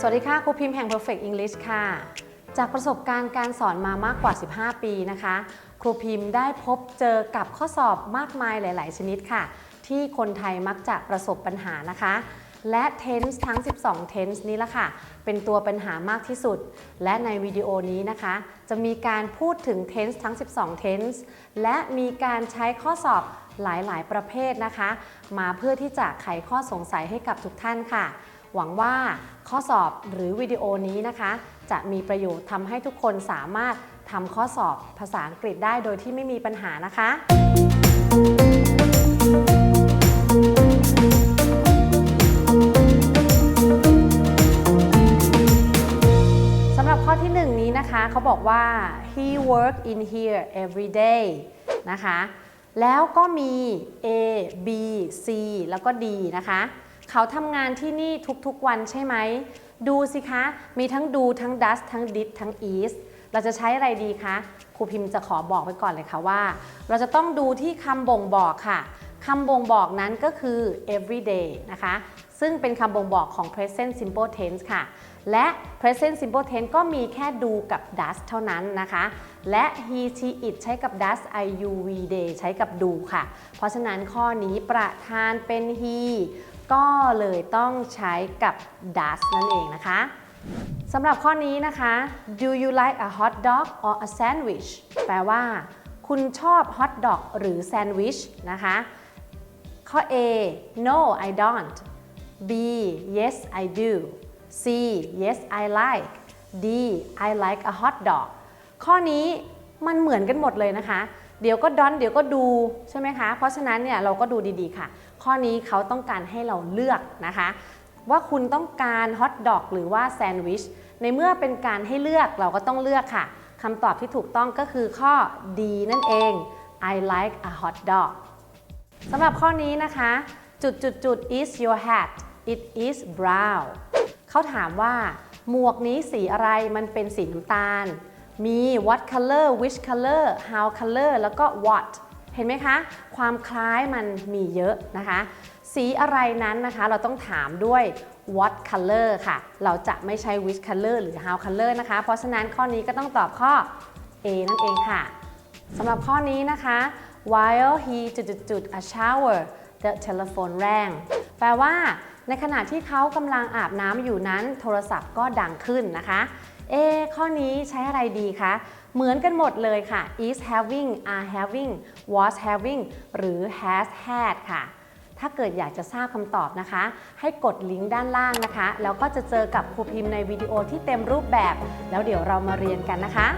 สวัสดีค่ะครูพิมพ์แห่ง Perfect English ค่ะ จากประสบการณ์การสอนมามากกว่า 15 ปีนะคะ ครูพิมพ์ได้พบเจอกับข้อสอบมากมายหลาย ๆ ชนิดค่ะ ที่คนไทยมักจะประสบปัญหานะคะ และ tense ทั้ง 12 tense นี้ละค่ะ เป็นตัวปัญหามากที่สุด และในวิดีโอนี้นะคะ จะมีการพูดถึง tense ทั้ง 12 tense และมีการใช้ข้อสอบหลาย ๆ ประเภทนะคะ มาเพื่อที่จะไขข้อสงสัยให้กับทุกท่านค่ะ หวังว่าข้อสอบหรือวิดีโอนี้นะคะ จะมีประโยชน์ทำให้ทุกคนสามารถทำข้อสอบภาษาอังกฤษได้โดยที่ไม่มีปัญหานะคะสำหรับข้อที่หนึ่งนี้นะคะ เขาบอกว่า he work in here every day นะคะ แล้วก็มี A B C แล้วก็ D นะคะ เขาทำงานที่นี่ทุกๆวันใช่ไหม ดูสิคะ มีทั้งดูทั้งดัสทั้งดิททั้งอีสเราจะใช้อะไรดีคะ ครูพิมพ์จะขอบอกไว้ก่อนเลยค่ะว่า เราจะต้องดูที่คำบ่งบอกค่ะคำบ่งบอกนั้นก็คือ everyday นะคะ ซึ่งเป็นคำบ่งบอกของ present simple tense ค่ะ และ present simple tense ก็มีแค่ดูกับ does เท่านั้นนะคะ และ he she it ใช้กับ does i u v day ใช้กับดูค่ะ เพราะฉะนั้นข้อนี้ประธานเป็น he ก็เลยต้องใช้กับ does นั่นเองนะคะสำหรับข้อนี้นะคะ do you like a hot dog or a sandwich แปลว่า คุณชอบ hot dog หรือ sandwich นะคะ ข้อ A no I don't B yes I do C yes I like D I like a hot dog ข้อนี้มันเหมือนกันหมดเลยนะคะ เดี๋ยวก็ดอนเดี๋ยวก็ดูใช่ไหมคะ เพราะฉะนั้นเนี่ยเราก็ดูดีๆค่ะ ข้อนี้เขาต้องการให้เราเลือกนะคะ ว่าคุณต้องการฮอทดอกหรือว่าแซนด์วิช ในเมื่อเป็นการให้เลือกเราก็ต้องเลือกค่ะคำตอบที่ถูกต้องก็คือข้อ D นั่นเอง I like a hot dog สำหรับข้อนี้นะคะ จุดจุดจุด is your hat it is brown เขาถามว่า หมวกนี้สีอะไรมันเป็นสีน้ำตาล มี what color which color how color แล้วก็ what เห็นไหมคะ ความคล้ายมันมีเยอะนะคะ สีอะไรนั้นนะคะ เราต้องถามด้วย what color ค่ะ เราจะไม่ใช้ which color หรือ how color นะคะ เพราะฉะนั้นข้อนี้ก็ต้องตอบข้อ A นั่นเองค่ะสำหรับข้อนี้นะคะ while he จุดจุดจุด a shower the telephone rang แปลว่า ในขณะที่เขากำลังอาบน้ำอยู่นั้น โทรศัพท์ก็ดังขึ้นนะคะ เอ ข้อนี้ใช้อะไรดีคะ เหมือนกันหมดเลยค่ะ is having are having was having หรือ has had ค่ะ ถ้าเกิดอยากจะทราบคำตอบนะคะ ให้กดลิงก์ด้านล่างนะคะ แล้วก็จะเจอกับครูพิมพ์ในวิดีโอที่เต็มรูปแบบ แล้วเดี๋ยวเรามาเรียนกันนะคะ